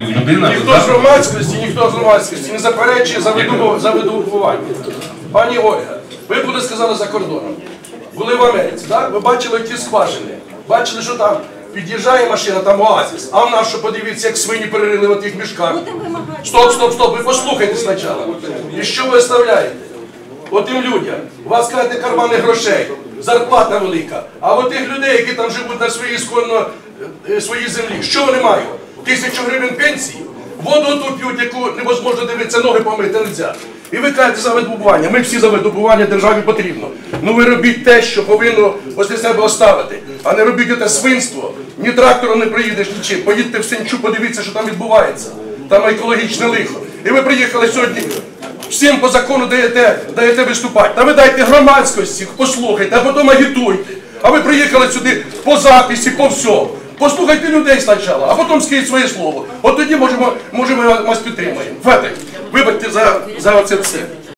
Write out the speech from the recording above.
Людина Ніхто з громадськості, ніхто з громадськості не заперечує за видобування. Пані Ольга, ви були сказали за кордоном. Були в Америці, так? Ви бачили ті скважини. Бачили, що там під'їжджає машина, там оазіс. А в нас що подивіться, як свині перерили в тих мішках. Стоп, стоп, стоп, ви послухайте спочатку. І що ви оставляєте? Отим людям. У вас кажете кармани грошей, зарплата велика. А от тих людей, які там живуть на своїй сконно е, своїй землі, що вони мають? Тисячу гривень пенсії, воду ту п'ють, яку невозможно дивитися, ноги помити не можна. І ви кажете за видобування. Ми всі за видобування державі потрібно. Ну ви робіть те, що повинно після себе оставити, а не робіть те свинство. Ні трактором не приїдеш, нічим. Поїдьте в Сенчу, подивіться, що там відбувається. Там екологічне лихо. І ви приїхали сьогодні всім по закону даєте, даєте виступати. Та ви дайте громадськості, послухайте, а потім агітуйте. А ви приїхали сюди по записі, по всьому. Послухайте людей спочатку, а потім скажіть своє слово. От тоді можемо, можемо вас підтримаємо. Вибачте за, за оце все.